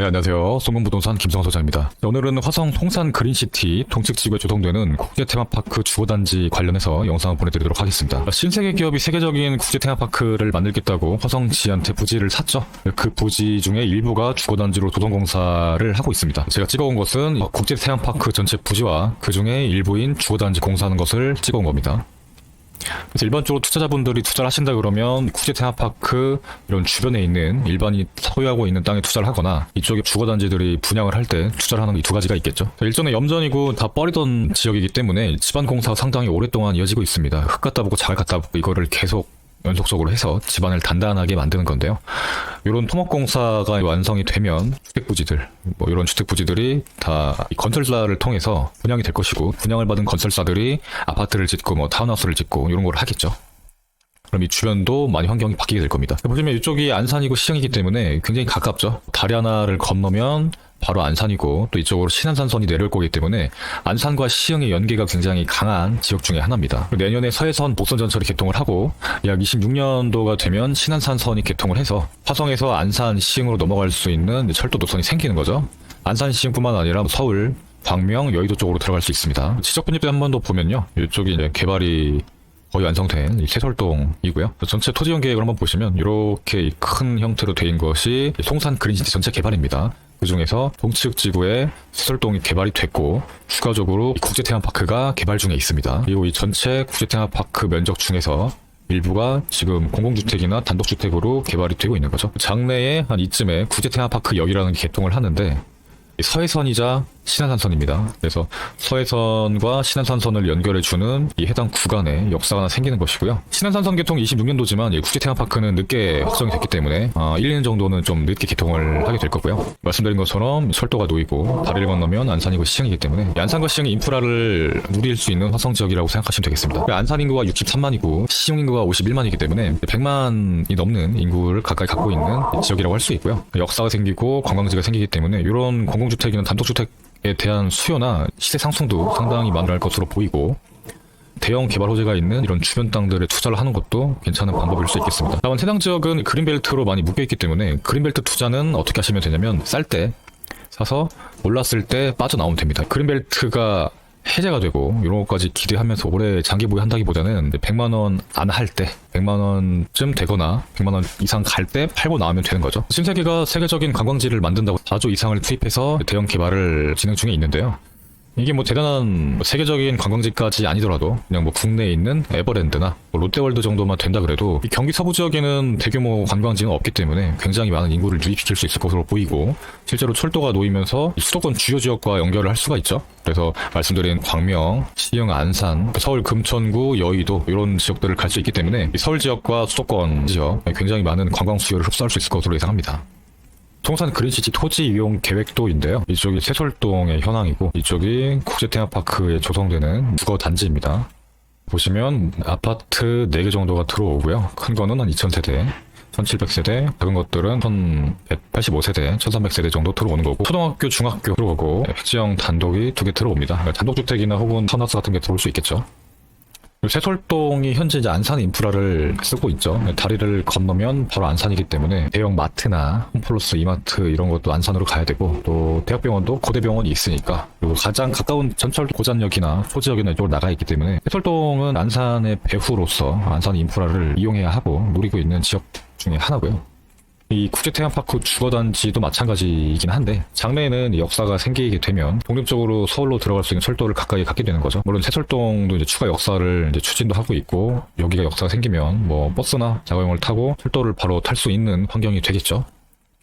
네, 안녕하세요. 송문부동산 김성 소장입니다. 네, 오늘은 화성 통산 그린시티 동측지구에 조성되는 국제 테마파크 주거단지 관련해서 영상을 보내드리도록 하겠습니다. 신세계 기업이 세계적인 국제 테마파크를 만들겠다고 화성지한테 부지를 샀죠. 그 부지 중에 일부가 주거단지로 조성공사를 하고 있습니다. 제가 찍어온 것은 국제 테마파크 전체 부지와 그 중에 일부인 주거단지 공사하는 것을 찍어온 겁니다. 그래서 일반적으로 투자자분들이 투자를 하신다 그러면 국제 테마파크 이런 주변에 있는 일반이 소유하고 있는 땅에 투자를 하거나 이쪽에 주거단지들이 분양을 할 때 투자를 하는 이 두 가지가 있겠죠. 일전에 염전이고 다 뻘이던 지역이기 때문에 집안 공사가 상당히 오랫동안 이어지고 있습니다. 흙 갖다 보고 자갈 갖다 보고 이거를 계속 연속적으로 해서 집안을 단단하게 만드는 건데요. 이런 토목공사가 완성이 되면 주택부지들, 뭐 이런 주택부지들이 다이 건설사를 통해서 분양이 될 것이고 분양을 받은 건설사들이 아파트를 짓고 뭐 타운하우스를 짓고 이런 걸 하겠죠. 그럼 이 주변도 많이 환경이 바뀌게 될 겁니다. 보시면 이쪽이 안산이고 시흥이기 때문에 굉장히 가깝죠. 다리 하나를 건너면 바로 안산이고 또 이쪽으로 신안산선이 내려올 거기 때문에 안산과 시흥의 연계가 굉장히 강한 지역 중에 하나입니다. 내년에 서해선 복선전철이 개통을 하고 약 26년도가 되면 신안산선이 개통을 해서 화성에서 안산 시흥으로 넘어갈 수 있는 철도 노선이 생기는 거죠. 안산 시흥뿐만 아니라 서울, 광명, 여의도 쪽으로 들어갈 수 있습니다. 지적 분입대 한번 더 보면요. 이쪽이 이제 개발이 거의 완성된 이 세설동이고요. 전체 토지용 계획을 한번 보시면 이렇게 큰 형태로 되어 것이 송산 그린시티 전체 개발입니다. 그 중에서 동측 지구에 세설동이 개발이 됐고 추가적으로 이 국제 테마파크가 개발 중에 있습니다. 그리고 이 전체 국제 테마파크 면적 중에서 일부가 지금 공공주택이나 단독주택으로 개발이 되고 있는 거죠. 장래에 한 이쯤에 국제 테마파크 역이라는 게 개통을 하는데 이 서해선이자 신안산선입니다. 그래서 서해선과 신안산선을 연결해주는 이 해당 구간에 역사가 하나 생기는 것이고요. 신안산선 개통 26년도지만 이 국제 테마파크는 늦게 확정이 됐기 때문에 아, 1년 정도는 좀 늦게 개통을 하게 될 거고요. 말씀드린 것처럼 철도가 놓이고 다리를 건너면 안산이고 시흥이기 때문에 이 안산과 시흥의 인프라를 누릴 수 있는 화성 지역이라고 생각하시면 되겠습니다. 안산 인구가 63만이고 시흥 인구가 51만이기 때문에 100만이 넘는 인구를 가까이 갖고 있는 지역이라고 할 수 있고요. 역사가 생기고 관광지가 생기기 때문에 이런 공공주택이나 단독주택에 대한 수요나 시세 상승도 상당히 많을 것으로 보이고 대형 개발 호재가 있는 이런 주변 땅들에 투자를 하는 것도 괜찮은 방법일 수 있겠습니다. 다만 해당 지역은 그린벨트로 많이 묶여있기 때문에 그린벨트 투자는 어떻게 하시면 되냐면 쌀 때 사서 올랐을 때 빠져나오면 됩니다. 그린벨트가 해제가 되고 이런 것까지 기대하면서 오래 장기 보유 한다기보다는 100만 원 안 할 때 100만 원쯤 되거나 100만 원 이상 갈 때 팔고 나오면 되는 거죠. 신세계가 세계적인 관광지를 만든다고 4조 이상을 투입해서 대형 개발을 진행 중에 있는데요. 이게 뭐 대단한 뭐 세계적인 관광지까지 아니더라도 그냥 뭐 국내에 있는 에버랜드나 뭐 롯데월드 정도만 된다 그래도 이 경기 서부 지역에는 대규모 관광지는 없기 때문에 굉장히 많은 인구를 유입시킬 수 있을 것으로 보이고 실제로 철도가 놓이면서 이 수도권 주요 지역과 연결을 할 수가 있죠. 그래서 말씀드린 광명, 시흥, 안산, 서울 금천구, 여의도 이런 지역들을 갈 수 있기 때문에 이 서울 지역과 수도권 지역 굉장히 많은 관광 수요를 흡수할 수 있을 것으로 예상합니다. 통산 그린시티 토지 이용 계획도인데요. 이쪽이 세솔동의 현황이고 이쪽이 국제테마파크에 조성되는 주거 단지입니다. 보시면 아파트 4개 정도가 들어오고요. 큰 거는 한 2000세대, 1700세대, 작은 것들은 1185세대, 1300세대 정도 들어오는 거고 초등학교, 중학교 들어오고 획지형 단독이 두 개 들어옵니다. 그러니까 단독주택이나 혹은 타운하우스 같은 게 들어올 수 있겠죠. 세솔동이 현재 이제 안산 인프라를 쓰고 있죠. 다리를 건너면 바로 안산이기 때문에 대형 마트나 홈플러스 이마트 이런 것도 안산으로 가야 되고 또 대학병원도 고대병원이 있으니까 그리고 가장 가까운 전철 고잔역이나 소지역이나 이쪽으로 나가 있기 때문에 세솔동은 안산의 배후로서 안산 인프라를 이용해야 하고 누리고 있는 지역 중에 하나고요. 이 국제태양파크 주거단지도 마찬가지이긴 한데 장래에는 이 역사가 생기게 되면 독립적으로 서울로 들어갈 수 있는 철도를 가까이 갖게 되는 거죠. 물론 새철동도 이제 추가 역사를 이제 추진도 하고 있고 여기가 역사가 생기면 뭐 버스나 자가용을 타고 철도를 바로 탈 수 있는 환경이 되겠죠.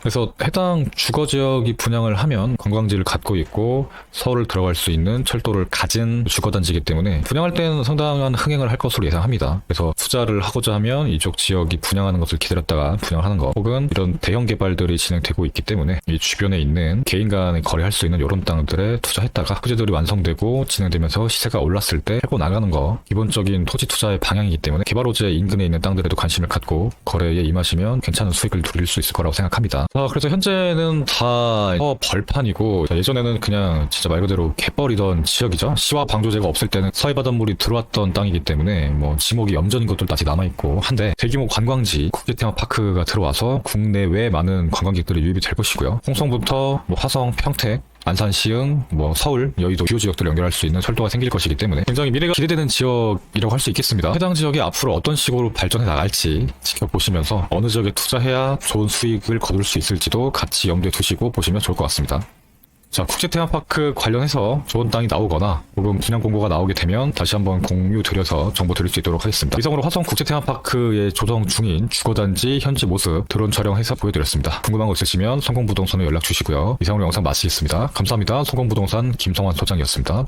그래서 해당 주거 지역이 분양을 하면 관광지를 갖고 있고 서울을 들어갈 수 있는 철도를 가진 주거 단지이기 때문에 분양할 때는 상당한 흥행을 할 것으로 예상합니다. 그래서 투자를 하고자 하면 이쪽 지역이 분양하는 것을 기다렸다가 분양하는 것 혹은 이런 대형 개발들이 진행되고 있기 때문에 이 주변에 있는 개인 간에 거래할 수 있는 이런 땅들에 투자했다가 토지들이 완성되고 진행되면서 시세가 올랐을 때 팔고 나가는 거 기본적인 토지 투자의 방향이기 때문에 개발 호재 인근에 있는 땅들에도 관심을 갖고 거래에 임하시면 괜찮은 수익을 누릴 수 있을 거라고 생각합니다. 아, 그래서 현재는 다 어, 벌판이고 자, 예전에는 그냥 진짜 말 그대로 개뻘이던 지역이죠. 시와 방조제가 없을 때는 서해 바닷물이 들어왔던 땅이기 때문에 뭐 지목이 염전인 것들도 아직 남아있고 한데 대규모 관광지 국제 테마파크가 들어와서 국내외 많은 관광객들이 유입이 될 것이고요. 홍성부터 뭐 화성, 평택 안산, 시흥, 뭐 서울, 여의도 주요 지역들을 연결할 수 있는 철도가 생길 것이기 때문에 굉장히 미래가 기대되는 지역이라고 할 수 있겠습니다. 해당 지역이 앞으로 어떤 식으로 발전해 나갈지 지켜보시면서 어느 지역에 투자해야 좋은 수익을 거둘 수 있을지도 같이 염두에 두시고 보시면 좋을 것 같습니다. 자, 국제 테마파크 관련해서 좋은 땅이 나오거나 혹은 분양 공고가 나오게 되면 다시 한번 공유 드려서 정보 드릴 수 있도록 하겠습니다. 이상으로 화성 국제 테마파크의 조성 중인 주거단지 현재 모습 드론 촬영해서 보여드렸습니다. 궁금한 거 있으시면 성공부동산에 연락 주시고요. 이상으로 영상 마치겠습니다. 감사합니다. 성공부동산 김성환 소장이었습니다.